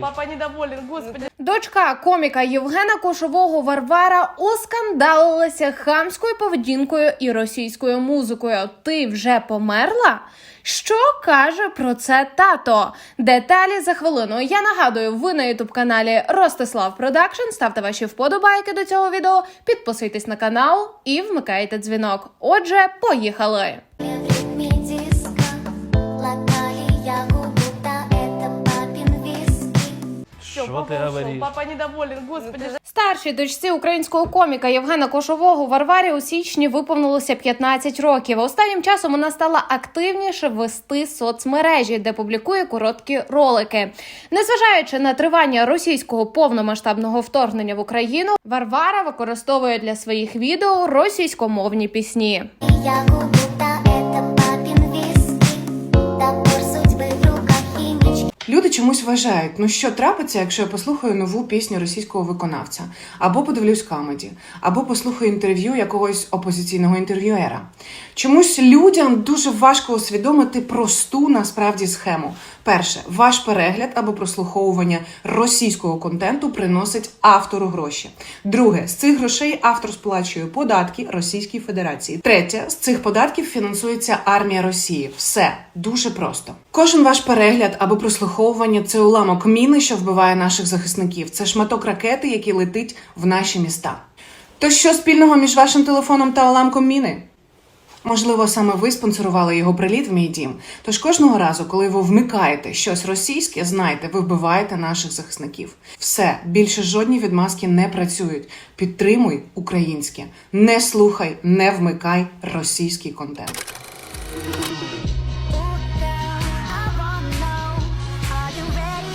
Папа недоволен, господи. Дочка коміка Євгена Кошового Варвара оскандалилася хамською поведінкою і російською музикою. Ти вже померла? Що каже про це тато? Деталі за хвилину. Я нагадую, ви на ютуб каналі Ростислав Продакшн. Ставте ваші вподобайки до цього відео, підписуйтесь на канал і вмикайте дзвінок. Отже, поїхали! Что папа ты Папа недоволен, господи. Старшій дочці українського коміка Євгена Кошового Варварі у січні виповнилося 15 років. Останнім часом вона стала активніше вести соцмережі, де публікує короткі ролики. Незважаючи на тривання російського повномасштабного вторгнення в Україну, Варвара використовує для своїх відео російськомовні пісні. Я Люди чомусь вважають, ну що трапиться, якщо я послухаю нову пісню російського виконавця, або подивлюсь камеді, або послухаю інтерв'ю якогось опозиційного інтерв'юера. Чомусь людям дуже важко усвідомити просту насправді схему. Перше, ваш перегляд або прослуховування російського контенту приносить автору гроші. Друге, з цих грошей автор сплачує податки Російській Федерації. Третє, з цих податків фінансується армія Росії. Все дуже просто. Кожен ваш перегляд або прослуховування це уламок міни, що вбиває наших захисників. Це шматок ракети, який летить в наші міста. То що спільного між вашим телефоном та уламком міни? Можливо, саме ви спонсорували його приліт в мій дім. Тож кожного разу, коли ви вмикаєте щось російське, знайте, ви вбиваєте наших захисників. Все більше жодні відмазки не працюють. Підтримуй українське, не слухай, не вмикай російський контент.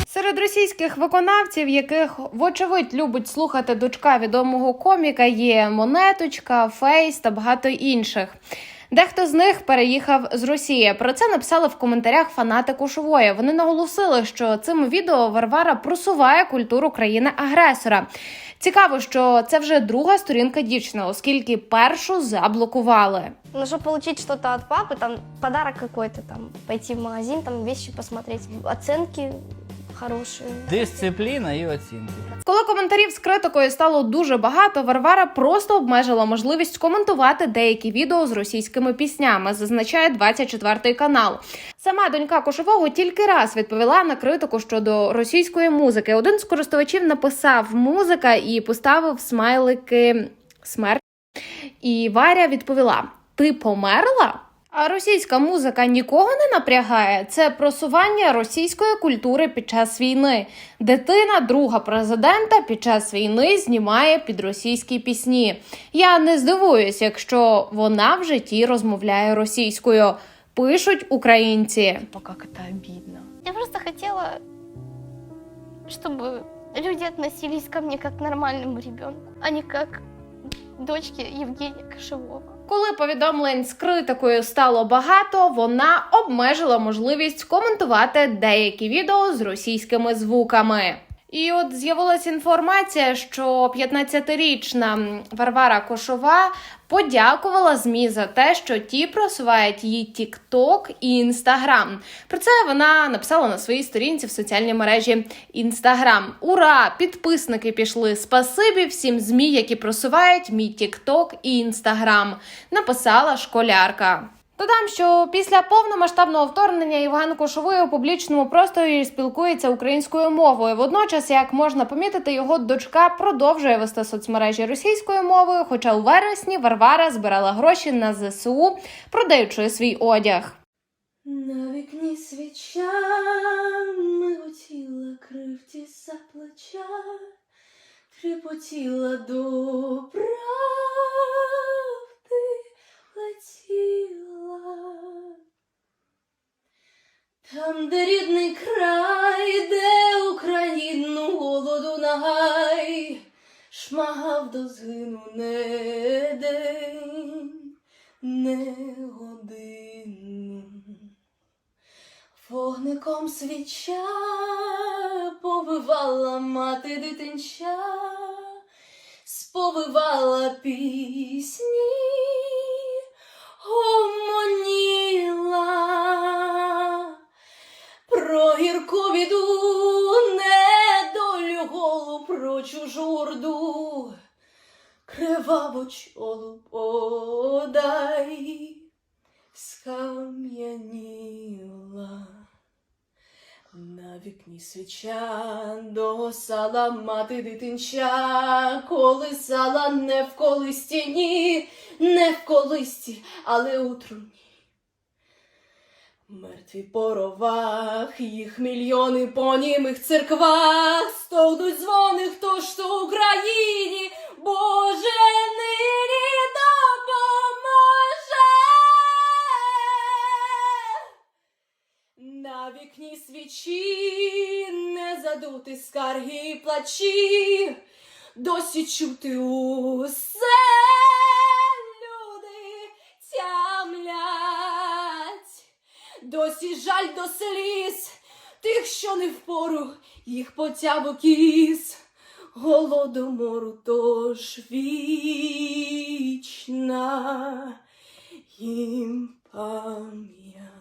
Серед російських виконавців, яких вочевидь любить слухати дочка відомого коміка, є Монеточка, Фейс та багато інших. Дехто з них переїхав з Росії. Про це написали в коментарях фанати Кушової. Вони наголосили, що цим відео Варвара просуває культуру країни-агресора. Цікаво, що це вже друга сторінка дівчини, оскільки першу заблокували. Ну, чтобы получить что-то от папы, там подарок какой-то, там пойти в магазин, там вещи посмотреть, оценки хорошие. Дисципліна і оцінки. Коли коментарів з критикою стало дуже багато, Варвара просто обмежила можливість коментувати деякі відео з російськими піснями, зазначає 24 канал. Сама донька Кошового тільки раз відповіла на критику щодо російської музики. Один з користувачів написав музика і поставив смайлики смерть. І Варя відповіла: Ти померла? А російська музика нікого не напрягає. Це просування російської культури під час війни. Дитина друга президента під час війни знімає під російські пісні. Я не здивуюсь, якщо вона в житті розмовляє російською. Пишуть українці. Как это обидно. Я просто хотела, чтобы люди относились ко мне как к нормальному ребенку, а не как к Євгенія Кашевого. Коли повідомлень з критикою стало багато, вона обмежила можливість коментувати деякі відео з російськими звуками. І от з'явилася інформація, що 15-річна Варвара Кошова подякувала ЗМІ за те, що ті просувають її TikTok і Instagram. Про це вона написала на своїй сторінці в соціальній мережі Instagram. Ура! Підписники пішли! Спасибі всім ЗМІ, які просувають мій TikTok і Instagram, написала школярка. Додам, що після повномасштабного вторгнення Євген Кошовий у публічному просторі спілкується українською мовою. Водночас, як можна помітити, його дочка продовжує вести соцмережі російською мовою. Хоча у вересні Варвара збирала гроші на ЗСУ, продаючи свій одяг. На вікні свіча миготіла кривті за плеча, тріпотіла до правди летіла. Там, де рідний край, де Україну голоду нагай, шмагав до згину не день, не годину. Вогником свіча повивала мати дитинча, сповивала пісні, чужу орду, криваво чолу подай, скам'яніла. На вікні свіча досала мати дитинча, колисала не в колисті, ні, не в колисті, але у труні. Мертві по ровах, їх мільйони по німих церквах, стовдуть дзвони, хто ж то Україні, Боже нині допоможе. На вікні свічі не задути скарги і плачі, досі чути усе до сліз тих, що не впору їх потягу кіс, Голодомору тож вічна їм пам'ять.